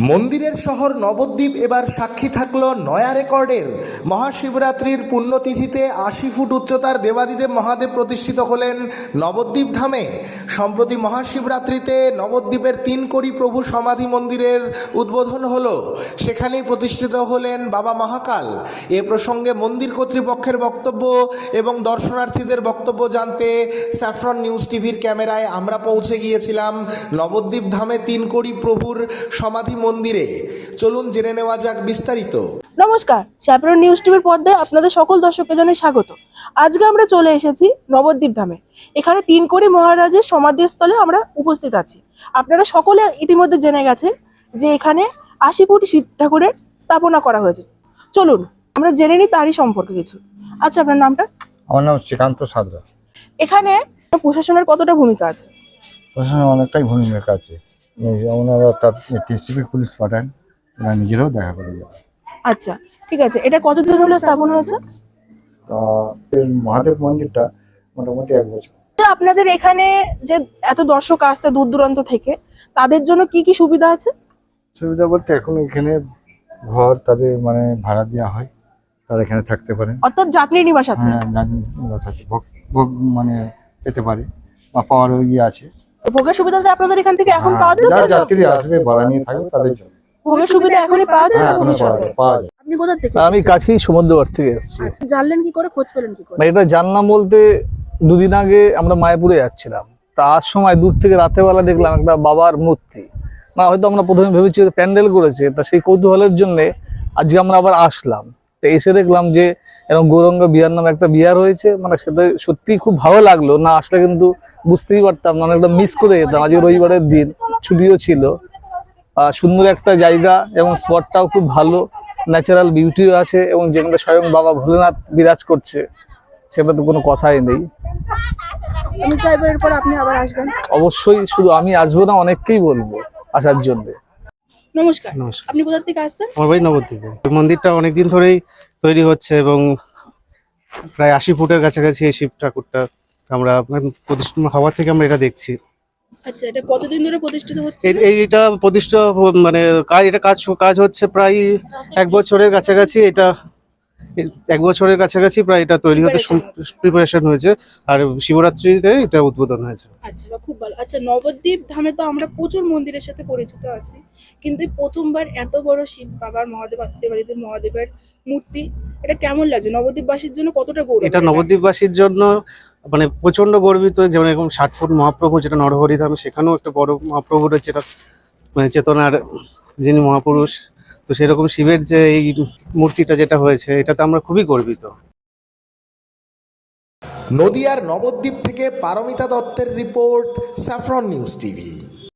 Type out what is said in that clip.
মন্দিরের শহর নবদ্বীপ এবার সাক্ষী থাকল নয়া রেকর্ডের। মহাশিবরাত্রির পুণ্যতিথিতে আশি ফুট উচ্চতার দেবাদিদেব মহাদেব প্রতিষ্ঠিত হলেন নবদ্বীপ ধামে। সম্প্রতি মহাশিবরাত্রিতে নবদ্বীপের তিন কোটি প্রভু সমাধি মন্দিরের উদ্বোধন হল। সেখানেই প্রতিষ্ঠিত হলেন বাবা মহাকাল। এ প্রসঙ্গে মন্দির কর্তৃপক্ষের বক্তব্য এবং দর্শনার্থীদের বক্তব্য জানতে স্যাফরন নিউজ টিভির ক্যামেরায় আমরা পৌঁছে গিয়েছিলাম। নবদ্বীপ ধামে তিন কোটি প্রভুর সমাধি মন্দিরে। চলুন জেনে নেওয়া যাক বিস্তারিত। নমস্কার চ্যাপরন নিউজ টিভির পর্দায় আপনাদের সকল দর্শককে জানাই স্বাগত। আজকে আমরা চলে এসেছি নবদ্বীপ ধামে। এখানে তিন কোটি মহারাজের সমাধিস্থলে আমরা উপস্থিত আছি। আপনারা সকলে ইতিমধ্যে জেনে গেছেন যে এখানে আশি ফুট শিব ঠাকুরের স্থাপনা করা হয়েছে। চলুন আমরা জেনে নিই তারই সম্পর্কে কিছু। আচ্ছা আপনার নামটা? আমার নাম শ্রীকান্ত সাদরা এখানে প্রশাসনের কতটা ভূমিকা আছে? প্রশাসনের অনেকটাই ভূমিকা আছে। ওনারা তার টিসিপি পুলিশ পাঠান ওনারা নিজেরাও দেখা করে যাবে আচ্ছা ঠিক আছে। এটা কতদিন হলো স্থাপন হয়েছে? তা মহাদেব মন্দিরটা মোটামুটি এক বছর। আপনাদের এখানে যে এত দর্শক আসছে দূর দূরান্ত থেকে তাদের জন্য কি কি সুবিধা আছে? সুবিধা বলতে এখন এখানে ঘর তাদের মানে ভাড়া দেওয়া হয় তারা এখানে থাকতে পারেন। অর্থাৎ যাত্রী নিবাস আছে? হ্যাঁ নিবাস আছে। ভোগ ভোগ মানে পেতে পারে বা পাওয়ার ইয়ে আছে। ভোগের সুবিধাটা আপনাদের এখান থেকে এখন হ্যাঁ, পাওয়া যাচ্ছে? যাত্রী আসবে ভাড়া নিয়ে থাকবে তাদের জন্য। ভোগের সুবিধা এখনই পাওয়া যায় না হ্যাঁ এখনও পাওয়া ভবিষ্যতে পাওয়া যায় আপনি কোথা থেকে আমি কাছেই সমুদ্রগড় থেকে এসেছি। আচ্ছা, জানলেন কি করে খোঁজ পেলেন কি করে? মানে এটা জানলাম বলতে দুদিন আগে আমরা মায়াপুরে যাচ্ছিলাম। তার সময় দূর থেকে রাতেবেলা দেখলাম একটা বাবার মূর্তি। মানে হয়তো আমরা প্রথমে ভেবেছি যে প্যান্ডেল করেছে তা সেই কৌতূহলের জন্য আজকে আমরা আবার আসলাম। তো এসে দেখলাম যে এরকম গৌরঙ্গ বিহার নামে একটা বিহার হয়েছে মানে সেটা সত্যি খুব ভালো লাগল। না আসলে কিন্তু বুঝতেই পারতাম না অনেকটা মিস করে যেতাম। আজকে রবিবারের দিন ছুটিও ছিল। সুন্দর একটা জায়গা এবং স্পটটাও খুব ভালো ন্যাচারাল বিউটিও আছে এবং যেখানে স্বয়ং বাবা ভোলেনাথ বিরাজ করছে সেটা তো কোনো কথাই নেই। আমি চাইব এরপর আপনি আবার আসবেন। অবশ্যই শুধু আমি আসব না অনেককেই বলব আসার জন্য। নমস্কার। নমস্কার। আপনি কোথা থেকে আসছেন? আমার বাড়ি নবদ্বীপে। মন্দিরটা অনেকদিন ধরেই তৈরি হচ্ছে এবং প্রায় আশি ফুটের কাছাকাছি এই শিব ঠাকুরটা আমরা প্রতিষ্ঠান হওয়ার থেকে আমরা এটা দেখছি। আচ্ছা এটা কতদিন ধরে প্রতিষ্ঠিত হচ্ছে? এই- এই- এটা প্রতিষ্ঠা মানে কাজ এটা কাজ কাজ হচ্ছে প্রায় এক বছরের কাছাকাছি এটা এক বছরের কাছাকাছি প্রায় এটা তৈরি হতে প্রিপারেশন হয়েছে। আর শিবরাত্রিতে এটা উদ্বোধন হয়েছে। আচ্ছা খুব ভালো আচ্ছা নবদ্বীপ ধামে তো আমরা প্রচুর মন্দিরের সাথে পরিচিত আছি কিন্তু প্রথমবার এত বড় শিব বাবার মহাদেব দেবাদিদেব মহাদেবের মূর্তি এটা কেমন লাগছে? নবদ্বীপবাসীর জন্য কতটা গৌরব এটা নবদ্বীপবাসীর জন্য মানে প্রচণ্ড গর্বিত যেমন এরকম ষাট ফুট মহাপ্রভু যেটা নরহরিধাম সেখানেও একটা বড় মহাপ্রভু রয়েছে এটা মানে চেতনার যিনি মহাপুরুষ। তো সেরকম শিবের যে এই মূর্তিটা যেটা হয়েছে এটাতে আমরা খুবই গর্বিত। নদিয়ার নবদ্বীপ থেকে পারমিতা দত্তের রিপোর্ট স্যাফরন নিউজ টিভি।